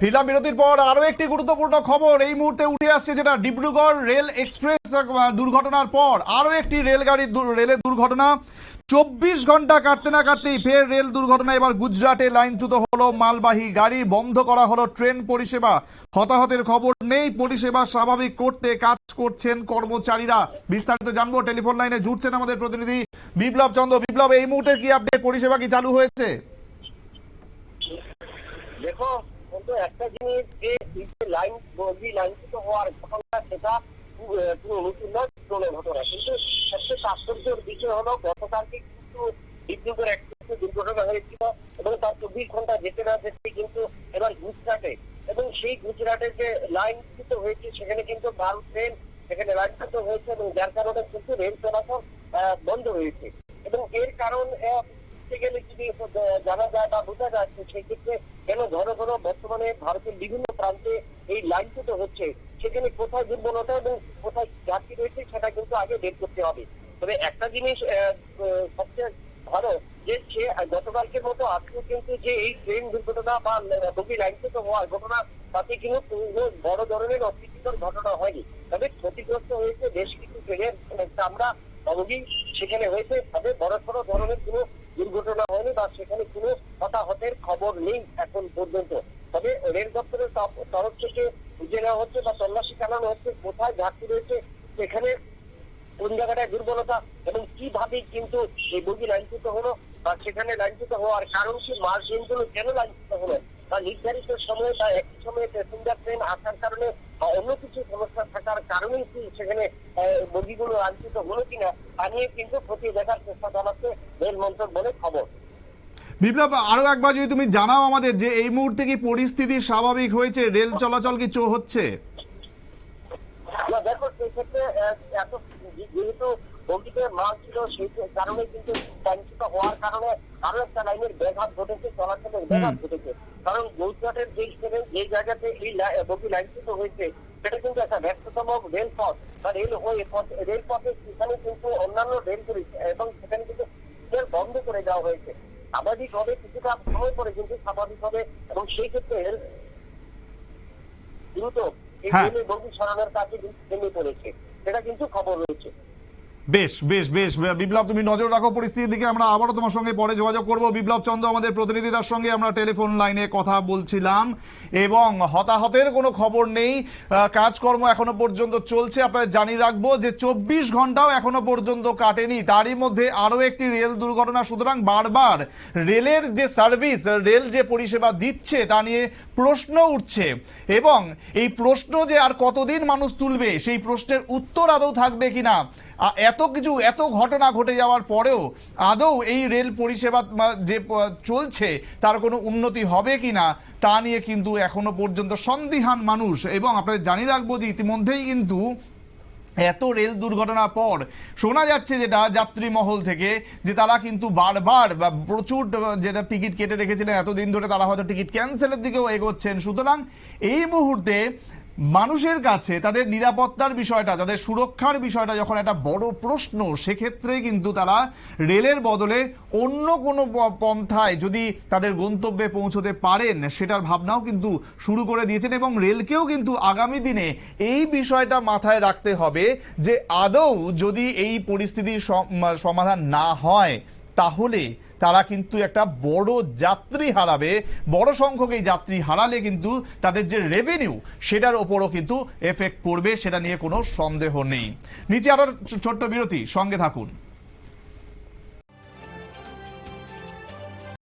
ফিরলাম বিরতির পর আরও একটি গুরুত্বপূর্ণ খবর। এই মুহূর্তে উঠে আসছে যেটা ডিব্রুগড় রেল এক্সপ্রেস দুর্ঘটনার পর আরও একটি রেলগাড়ির দু- রেলের দুর্ঘটনা। চব্বিশ ঘণ্টা কাটতে না কাটতেই ফের রেল দুর্ঘটনা। এবার গুজরাটে লাইনচ্যুত হলো মালবাহী গাড়ি, বন্ধ করা হলো ট্রেন পরিষেবা। হতাহতের খবর নেই, পরিষেবা স্বাভাবিক করতে কাজ করছেন কর্মচারীরা। বিস্তারিত জানব, টেলিফোন লাইনে জুটছেন আমাদের প্রতিনিধি বিপ্লব চন্দ্র। বিপ্লব, এই মুহূর্তে কি আপডেট পরিষেবা কি চালু হয়েছে? দেখো কিন্তু একটা জিনিস যে এই যে লাইন বগি লাইনচ্যুত হওয়ার ঘটনা সেটা পুরনো ঘটনা। কিন্তু সবচেয়ে তাৎপর্যের বিষয় হলো গতকালকে কিন্তু ডিব্রুগড় এক্সপ্রেসে দুর্ঘটনা হয়েছিল এবং তার চব্বিশ ঘণ্টা যেতে না যেতে কিন্তু এবার গুজরাটে এবং সেই গুজরাটে যে লাইনচ্যুত হয়েছে, সেখানে কিন্তু ভারত ট্রেন সেখানে লাইনচ্যুত হয়েছে এবং যার কারণে কিন্তু রেল চলাচল বন্ধ হয়েছে। এবং এর কারণ বলতে গেলে যদি জানা যায় বা বোঝা যাচ্ছে সেই ক্ষেত্রে কেন ঘন ঘন বর্তমানে ভারতের বিভিন্ন প্রান্তে এই লাইনচ্যুত হচ্ছে, সেখানে কোথায় দুর্বলতা এবং কোথায় ঘাটতি রয়েছে সেটা কিন্তু আগে বের করতে হবে। তবে একটা জিনিস সবচেয়ে ভালো যে সে গতকালকের মতো আজকে কিন্তু যে এই ট্রেন দুর্ঘটনা বা বগি লাইনচ্যুত হওয়ার ঘটনা, তাতে কিন্তু কোনো বড় ধরনের অপ্রীতিকর ঘটনা হয়নি। তবে ক্ষতিগ্রস্ত হয়েছে বেশ কিছু ট্রেনের চামড়া বগি সেখানে হয়েছে, তবে বড় সড়ো ধরনের কোনো দুর্ঘটনা হয়নি বা সেখানে কোনো হতাহতের খবর নেই এখন পর্যন্ত। তবে রেল দপ্তরের তরফ- থেকে বুঝে নেওয়া হচ্ছে বা তল্লাশি চালানো হচ্ছে, কোথায় ঘাটতি রয়েছে, সেখানে কোন জায়গাটায় দুর্বলতা এবং কীভাবে কিন্তু এই বগি লাইনচ্যুত হলো বা সেখানে লাইনচ্যুত হওয়ার কারণ কি মাল ট্রেনগুলো কেন লাইনচ্যুত হলো? বা নির্ধারিত সময়ে বা একই সময়ে প্যাসেঞ্জার ট্রেন আসার কারণে বা অন্য কিছু সমস্যা থাকার কারণেই কি সেখানে বগিগুলো আলোচিত হলো কিনা, তা নিয়ে কিন্তু খতিয়ে দেখার চেষ্টা চালাচ্ছে রেল মন্ত্রক বলে খবর। বিপ্লব, আরও একবার যদি তুমি জানাও আমাদের যে এই মুহূর্তে কি পরিস্থিতি স্বাভাবিক হয়েছে? রেল চলাচল কি হচ্ছে? দেখো সেই ক্ষেত্রে এত যেহেতু বগিতে মাল ছিল সেই কারণে কিন্তু লাইনচ্যুত হওয়ার কারণে আরও একটা লাইনের ব্যাঘাত ঘটেছে চলাচলের ব্যাঘাত ঘটেছে। কারণ গুজরাটের যে যে জায়গাতে এই বগি লাইনচ্যুত হয়েছে সেটা কিন্তু একটা ব্যস্ততম রেলপথ বা রেল হয়ে পথ রেলপথে সেখানে কিন্তু অন্যান্য রেলগুলি এবং সেখানে কিন্তু বন্ধ করে দেওয়া হয়েছে। স্বাভাবিকভাবে কিছুটা সময় পরে কিন্তু স্বাভাবিকভাবে এবং সেই ক্ষেত্রে দ্রুত এই হ্যাঁ। রেলের বগি সরানোর কাজে ভেঙে পড়েছে সেটা কিন্তু খবর রয়েছে বেশ বেশ বেশ। বিপ্লব, তুমি নজর রাখো পরিস্থিতির দিকে। আমরা আবারও তোমার সঙ্গে পরে যোগাযোগ করব। বিপ্লব চন্দ্র, আমাদের প্রতিনিধিতার সঙ্গে আমরা টেলিফোন লাইনে কথা বলছিলাম। এবং হতাহতের কোনো খবর নেই। কাজকর্ম এখনও পর্যন্ত চলছে। আপনাদের জানিয়ে রাখব যে চব্বিশ ঘন্টাও এখনও পর্যন্ত কাটেনি। তারই মধ্যে আরও একটি রেল দুর্ঘটনা। সুতরাং বারবার রেলের যে সার্ভিস, রেল যে পরিষেবা দিচ্ছে, তা নিয়ে প্রশ্ন উঠছে। এবং এই প্রশ্ন যে আর কতদিন মানুষ তুলবে, সেই প্রশ্নের উত্তর আদৌ থাকবে কিনা এত কিছু, এত ঘটনা ঘটে যাওয়ার পরেও আদৌ এই রেল পরিষেবা যে চলছে, তার কোনো উন্নতি হবে কিনা, তা নিয়ে কিন্তু এখনও পর্যন্ত সন্দিহান মানুষ। এবং আপনাদের জানিয়ে রাখব যে ইতিমধ্যেই কিন্তু এত রেল দুর্ঘটনার পর শোনা যাচ্ছে যেটা যাত্রী মহল থেকে, যে তারা কিন্তু বারবার বা প্রচুর যেটা টিকিট কেটে রেখেছিলেন, এতদিন ধরে তারা হয়তো টিকিট ক্যান্সেলের দিকেও এগোচ্ছেন। সুতরাং এই মুহূর্তে মানুষের কাছে তাদের নিরাপত্তার বিষয়টা, তাদের সুরক্ষার বিষয়টা যখন একটা বড় প্রশ্ন, সেক্ষেত্রে কিন্তু তারা রেলের বদলে অন্য কোনো পন্থায় যদি তাদের গন্তব্যে পৌঁছতে পারেন, সেটার ভাবনাও কিন্তু শুরু করে দিয়েছেন এবং রেলকেও কিন্তু আগামী দিনে এই বিষয়টা মাথায় রাখতে হবে যে আদৌ যদি এই পরিস্থিতির সম- সমাধান না হয়, তাহলে তারা কিন্তু একটা বড় যাত্রী হারাবে। বড় সংখ্যক এই যাত্রী হারালে কিন্তু তাদের যে রেভিনিউ সেটার ওপরও কিন্তু এফেক্ট পড়বে, সেটা নিয়ে কোনো সন্দেহ নেই। নিচে আবার ছোট্ট বিরতি, সঙ্গে থাকুন।